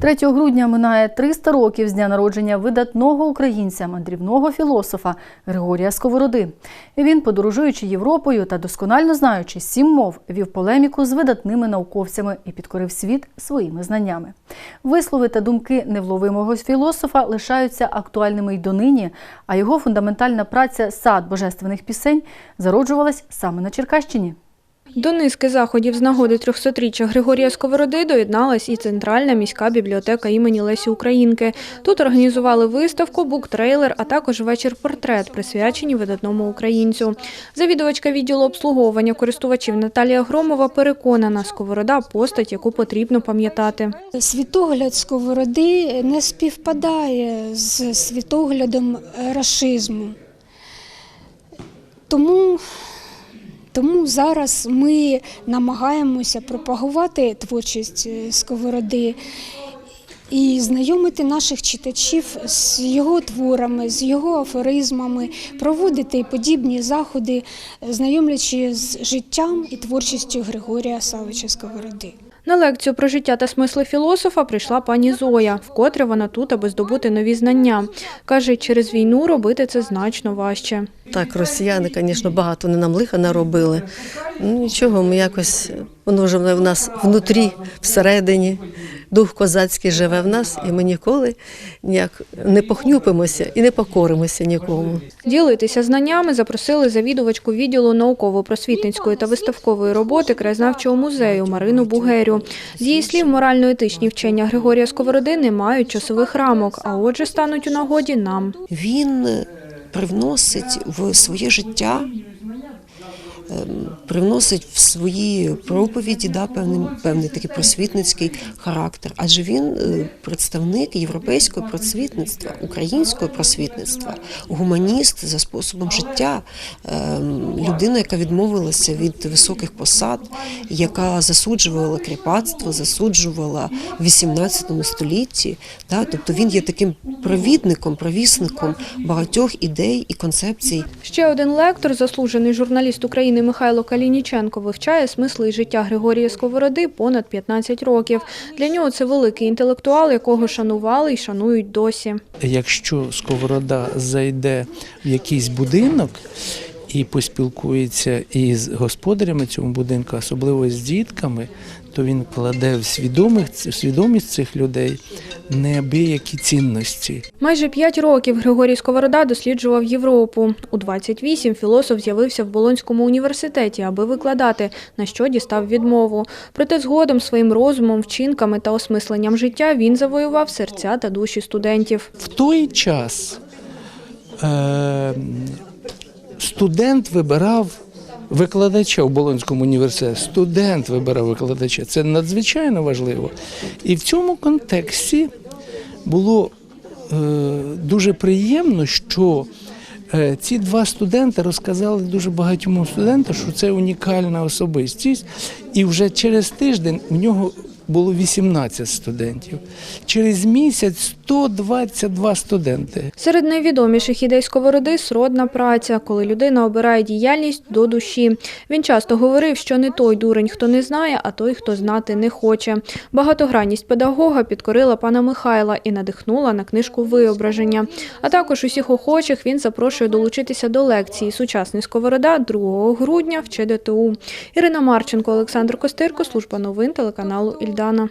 3 грудня минає 300 років з дня народження видатного українця, мандрівного філософа Григорія Сковороди. Він, подорожуючи Європою та досконально знаючи сім мов, вів полеміку з видатними науковцями і підкорив світ своїми знаннями. Вислови та думки невловимого філософа лишаються актуальними й донині, а його фундаментальна праця Сад божественних пісень зароджувалась саме на Черкащині. До низки заходів з нагоди 300-річчя Григорія Сковороди доєдналась і Центральна міська бібліотека імені Лесі Українки. Тут організували виставку, буктрейлер, а також вечір-портрет, присвячені видатному українцю. Завідувачка відділу обслуговування користувачів Наталія Громова переконана, Сковорода – постать, яку потрібно пам'ятати. Світогляд сковороди не співпадає з світоглядом рашизму. Тому, тому зараз ми намагаємося пропагувати творчість е, сковороди і знайомити наших читачів з його творами, з його афоризмами, проводити подібні заходи, е, знайомлячи з життям і творчістю Григорія Савича Сковороди. На лекцію про життя та смисли філософа прийшла пані Зоя. Вкотре вона тут, аби здобути нові знання. Каже, через війну робити це значно важче. Так, росіяни, звісно, багато не нам лиха наробили. Ну нічого, ми якось воно вже в нас внутрі, всередині. Дух козацький живе в нас, і ми ніколи ніяк не похнюпимося і не покоримося нікому. Ділитися знаннями запросили завідувачку відділу науково-просвітницької та виставкової роботи краєзнавчого музею Марину Бугерю. З її слів, морально-етичні вчення Григорія Сковороди не мають часових рамок, а отже стануть у нагоді нам. він привносить в своє життя, привносить в свої проповіді да, певний, певний такий просвітницький характер. Адже він е, представник європейського просвітництва, українського просвітництва, гуманіст за способом життя, ем, людина, яка відмовилася від високих посад, яка засуджувала кріпацтво, засуджувала в 18 столітті. Да, тобто він є таким провідником, провісником багатьох ідей і концепцій Ще один лектор, заслужений журналіст України Михайло Калініченко, вивчає смисли і життя Григорія Сковороди понад 15 років. Для нього це великий інтелектуал, якого шанували і шанують досі. Якщо сковорода зайде в якийсь будинок і поспілкується із господарями цього будинку, особливо з дітками, то він кладе в свідомість цих людей неабиякі цінності. Майже п'ять років Григорій Сковорода досліджував Європу. У 28 філософ з'явився в Болонському університеті, аби викладати, на що дістав відмову. Проте згодом своїм розумом, вчинками та осмисленням життя він завоював серця та душі студентів. В той час е, студент вибирав викладача в Болонському університеті. Студент вибирав викладача. Це надзвичайно важливо. І в цьому контексті було е, дуже приємно, що е, ці два студенти розказали дуже багатьом студентам, що це унікальна особистість, і вже через тиждень у нього було 18 студентів. Через місяць 122 студенти. Серед найвідоміших ідей Сковороди – сродна праця, коли людина обирає діяльність до душі. Він часто говорив, що не той дурень, хто не знає, а той, хто знати не хоче. Багатогранність педагога підкорила пана Михайла і надихнула на книжку «Виображення». А також усіх охочих він запрошує долучитися до лекції «Сучасний Сковорода» 2 грудня в ЧДТУ. Ірина Марченко, Олександр Костирко, служба новин телеканалу «Ільдана».